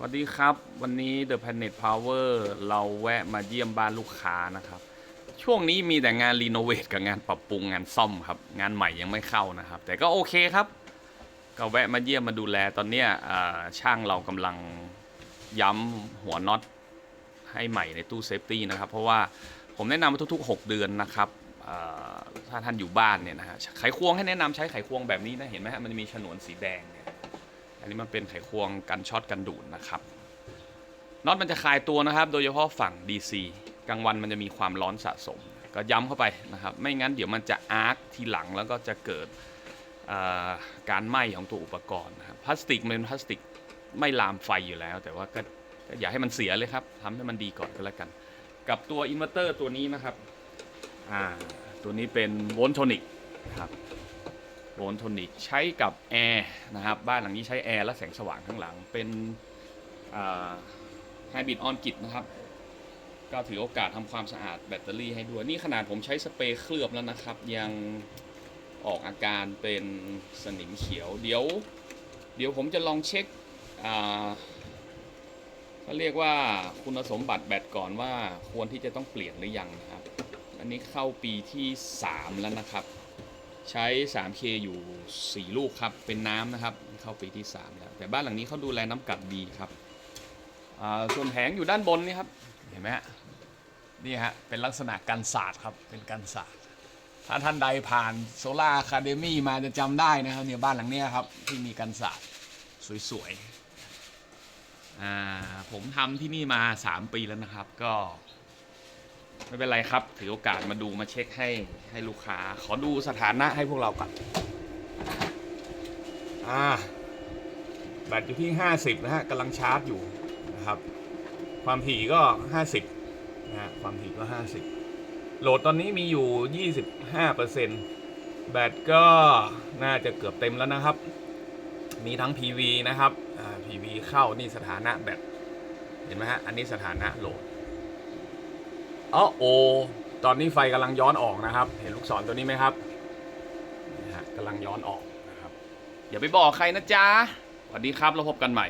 สวัสดีครับ วันนี้ The Planet Power เราแวะมาเยี่ยมบ้านลูกค้านะครับ ช่วงนี้มีแต่งานรีโนเวทกับงานปรับปรุงงานซ่อมครับ งานใหม่ยังไม่เข้านะครับ แต่ก็โอเคครับ ก็แวะมาเยี่ยมมาดูแลตอนเนี้ยช่างเรากำลังย้ำหัวน็อตให้ใหม่ในตู้เซฟตี้นะครับ เพราะว่าผมแนะนำว่าทุกๆ 6 เดือนนะครับถ้าท่านอยู่บ้านเนี่ยนะฮะไขควงให้แนะนำใช้ไขควงแบบนี้นะเห็นไหมฮะมันมีฉนวนสีแดงเนี่ย อันนี้มันเป็นไขควงกันช็อตกันดูดนะครับน็อตมันจะคลายตัวนะครับ โดยเฉพาะฝั่ง DC กลางวันมันจะมีความร้อนสะสม ก็ย้ำเข้าไปนะครับ ไม่งั้นเดี๋ยวมันจะอาร์คทีหลังแล้วก็จะเกิดการไหม้ของตัวอุปกรณ์นะครับพลาสติกมันเป็นพลาสติกไม่ลามไฟอยู่แล้ว แต่ว่าก็กอย่าให้มันเสียเลยครับทำให้มันดีก่อนก็แล้วกัน กับตัวอินเวอร์เตอร์ตัวนี้นะครับตัวนี้เป็นโวลต์โทนิกครับ โวลต์โทนิกใช้กับแอร์นะครับ บ้านหลังนี้ใช้แอร์และแสงสว่างข้างหลังเป็นไฮบริดออนกิตนะครับ ก็ถือโอกาสทำความสะอาดแบตเตอรี่ให้ด้วย นี่ขนาดผมใช้สเปรย์เคลือบแล้วนะครับ ยังออกอาการเป็นสนิมเขียว เดี๋ยว เดี๋ยวผมจะลองเช็คเขาเรียกว่าคุณสมบัติแบตก่อนว่าควรที่จะต้องเปลี่ยนหรือยังนะครับ อันนี้เข้าปีที่ 3 แล้วนะครับ ใช้ 3K อยู่ 4 ลูกครับ เป็นน้ำนะครับ เข้าปีที่ 3 แล้ว แต่บ้านหลังนี้เขาดูแลน้ำกัดดีครับส่วนแผงอยู่ด้านบนนี่ครับ เห็นไหมฮะ นี่ฮะ เป็นลักษณะกันศาสตร์ครับ เป็นกันศาสตร์ ถ้าท่านใดผ่านโซล่าคาเดมี่มาจะจำได้นะครับเนี่ยบ้านหลังนี้ครับ ที่มีกันศาสตร์สวยๆผมทำที่นี่มา 3 ปีแล้วนะครับ ก็ ไม่เป็นไรครับ ถือโอกาสมาดูมาเช็คให้ให้ลูกค้า ขอดูสถานะให้พวกเราก่อนอ่าแบตอยู่ที่ 50 นะฮะกำลังชาร์จอยู่นะครับ ความถี่ก็ 50นะฮะความถี่ก็ 50 โหลดตอนนี้มีอยู่ 25%แบตก็น่าจะเกือบเต็มแล้วนะครับ มีทั้ง PV นะครับอ่า PV เข้านี่สถานะแบตเห็นไหมฮะ อันนี้สถานะโหลด อ๋อโอ ตอนนี้ไฟกำลังย้อนออกนะครับ เห็นลูกศรตัวนี้ไหมครับนี่ฮะกำลังย้อนออกนะครับ อย่าไปบอกใครนะจ๊ะสวัสดีครับ แล้วพบกันใหม่